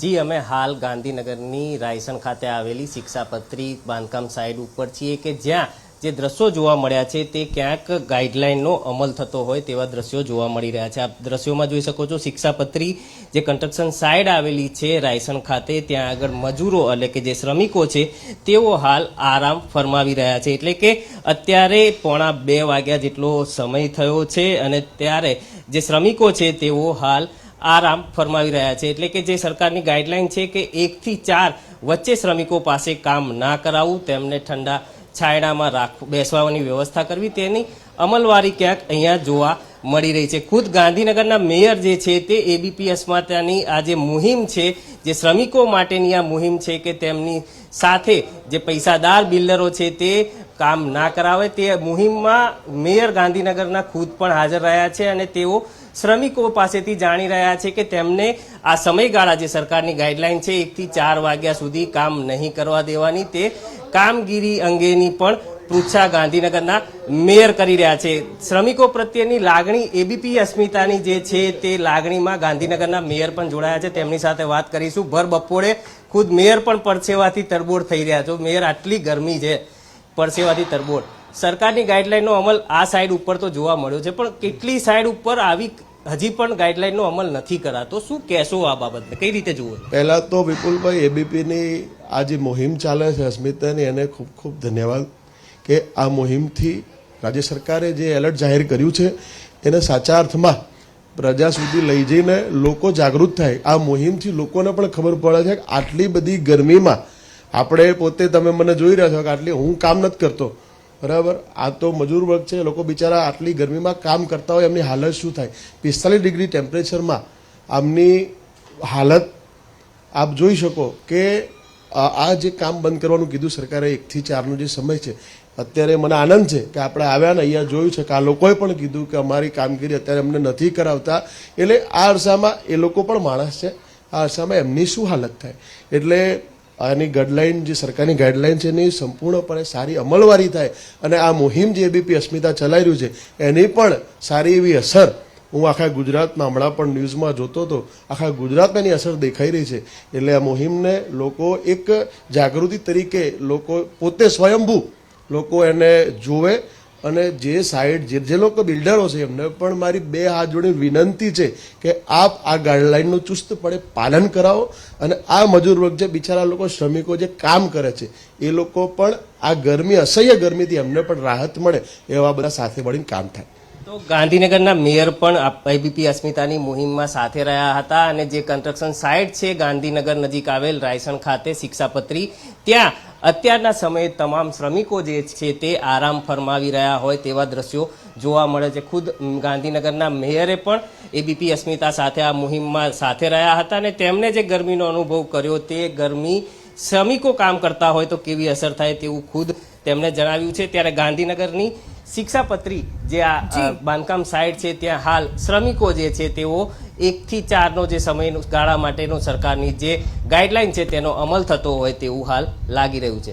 જી, અમે હાલ ગાંધીનગરની રાયસન ખાતે આવેલી શિક્ષાપત્રી બાંધકામ સાઇડ ઉપર છીએ કે જ્યાં જે દ્રશ્યો જોવા મળ્યા છે તે ક્યાંક ગાઈડલાઇનનો અમલ થતો હોય તેવા દ્રશ્યો જોવા મળી રહ્યા છે. આપ દ્રશ્યોમાં જોઈ શકો છો શિક્ષાપત્રી જે કન્સ્ટ્રક્શન સાઇડ આવેલી છે રાયસન ખાતે, ત્યાં આગળ મજૂરો એટલે કે જે શ્રમિકો છે, તેઓ હાલ આરામ ફરમાવી રહ્યા છે. એટલે કે અત્યારે પોણા બે વાગ્યા જેટલો સમય થયો છે અને ત્યારે જે શ્રમિકો છે તેઓ હાલ આરામ ફરમાવી રહ્યા છે. એટલે કે જે સરકારની ગાઈડલાઈન છે કે એકથી ચાર વચ્ચે શ્રમિકો પાસે કામ ના કરાવવું તેમને ઠંડા છાયડામાં રાખ, બેસવાની વ્યવસ્થા કરવી, તેની અમલવારી ક્યાંક અહીંયા જોવા મળી રહી છે. ખુદ ગાંધીનગરના મેયર જે છે તે એબીપી અસ્માતાની આ જે મુહિમ છે, જે શ્રમિકો માટેની આ મુહિમ છે કે તેમની સાથે જે પૈસાદાર બિલ્ડરો છે તે કામ ના કરાવે, તે મુહિમમાં મેયર ગાંધીનગરના ખુદ પણ હાજર રહ્યા છે અને તેઓ શ્રમિકો પાસેથી જાણી રહ્યા છે કે તેમને આ સમયગાળા જે સરકારની ગાઈડલાઈન છે એકથી ચાર વાગ્યા સુધી કામ નહીં કરવા દેવાની, તે કામગીરી અંગેની પણ પૃચ્છા ગાંધીનગરના મેયર કરી રહ્યા છે. શ્રમિકો પ્રત્યેની લાગણી એબીપી અસ્મિતાની જે છે તે લાગણીમાં ગાંધીનગરના મેયર પણ જોડાયા છે. તેમની સાથે વાત કરીશું. ભર બપોરે ખુદ મેયર પણ પરસેવાથી તરબોળ થઈ રહ્યા છો. મેયર, આટલી ગરમી છે પરસેવાથી તરબોળ. સરકારની ગાઈડલાઈનનો અમલ આ સાઈડ ઉપર તો જોવા મળ્યો છે, પણ કેટલી સાઈડ ઉપર આવી હજી પણ ગાઈડલાઈનનો અમલ નથી કરાતો. શું કહેશો આ બાબતને? કઈ રીતે જુઓ? પહેલાં તો વિપુલભાઈ એબીપીની આ જે મુહિમ ચાલે છે અસ્મિતાની, એને ખૂબ ખૂબ ધન્યવાદ. કે આ મુહિમથી રાજ્ય સરકારે જે એલર્ટ જાહેર કર્યું છે, એને સાચા અર્થમાં પ્રજા સુધી લઈ જઈને લોકો જાગૃત થાય. આ મુહિમથી લોકોને પણ ખબર પડે છે કે આટલી બધી ગરમીમાં આપણે પોતે તમે મને જોઈ રહ્યા છો કે આટલી હું કામ નથી કરતો. બરાબર? આ તો મજૂર વર્ગ છે લોકો બિચારા આટલી ગરમીમાં કામ કરતા હોય, એમની હાલત શું થાય? પિસ્તાલીસ ડિગ્રી ટેમ્પરેચરમાં આમની હાલત આપ જોઈ શકો કે આ જે કામ બંધ કરવાનું કીધું સરકારે એકથી ચારનો જે સમય છે, અત્યારે મને આનંદ છે કે આપણે આવ્યા ને અહીંયા જોયું છે કે આ લોકોએ પણ કીધું કે અમારી કામગીરી અત્યારે અમને નથી કરાવતા. એટલે આ અરસામાં એ લોકો પણ માણસ છે. આ અરસામાં એમની શું હાલત થાય? એટલે આની ગાઈડલાઇન જે સરકારની ગાઈડલાઇન છે એની સંપૂર્ણપણે સારી અમલવારી થાય. અને આ મુહિમ જે એબીપી અસ્મિતા ચલાવી રહ્યું છે, એની પણ સારી એવી અસર હું આખા ગુજરાતમાં હમણાં પણ ન્યૂઝમાં જોતો હતો, આખા ગુજરાતમાં એની અસર દેખાઈ રહી છે. એટલે આ મુહિમને લોકો એક જાગૃતિ તરીકે લોકો પોતે સ્વયંભૂ લોકો એને જુએ અને જે સાઈડ જે જે લોકો બિલ્ડરો છે, એમને પણ મારી બે હાથ જોડી વિનંતી છે કે આપ આ ગાઈડલાઇનનું ચુસ્તપણે પાલન કરાવો અને આ મજૂર વર્ગ જે બિચારા લોકો, શ્રમિકો જે કામ કરે છે, એ લોકો પણ આ ગરમી, અસહ્ય ગરમીથી એમને પણ રાહત મળે એવા બધા સાથે મળીને કામ થાય. તો ગાંધીનગરના મેયર પણ આઈબીપી અસ્મિતાની મુહિમમાં સાથે રહ્યા હતા અને જે કન્સ્ટ્રક્શન સાઇટ છે ગાંધીનગર નજીક આવેલ રાયસણ ખાતે શિક્ષાપત્રી, ત્યાં અત્યારના સમયે તમામ શ્રમિકો જે છે તે આરામ ફરમાવી રહ્યા હોય તેવા દ્રશ્યો જોવા મળે છે. ખુદ ગાંધીનગરના મેયરે પણ એબીપી અસ્મિતા સાથે આ મુહિમમાં સાથે રહ્યા હતા અને તેમણે જે ગરમીનો અનુભવ કર્યો તે ગરમી શ્રમિકો કામ કરતા હોય તો કેવી અસર થાય તેવું ખુદ તેમણે જણાવ્યું છે. ત્યારે ગાંધીનગરની શિક્ષાપત્રી જે આ બાંધકામ સાઇટ છે ત્યાં હાલ શ્રમિકો જે છે તેઓ એકથી ચારનો જે સમય ગાળા માટેનો સરકારની જે ગાઈડલાઈન છે તેનો અમલ થતો હોય તેવું હાલ લાગી રહ્યું છે.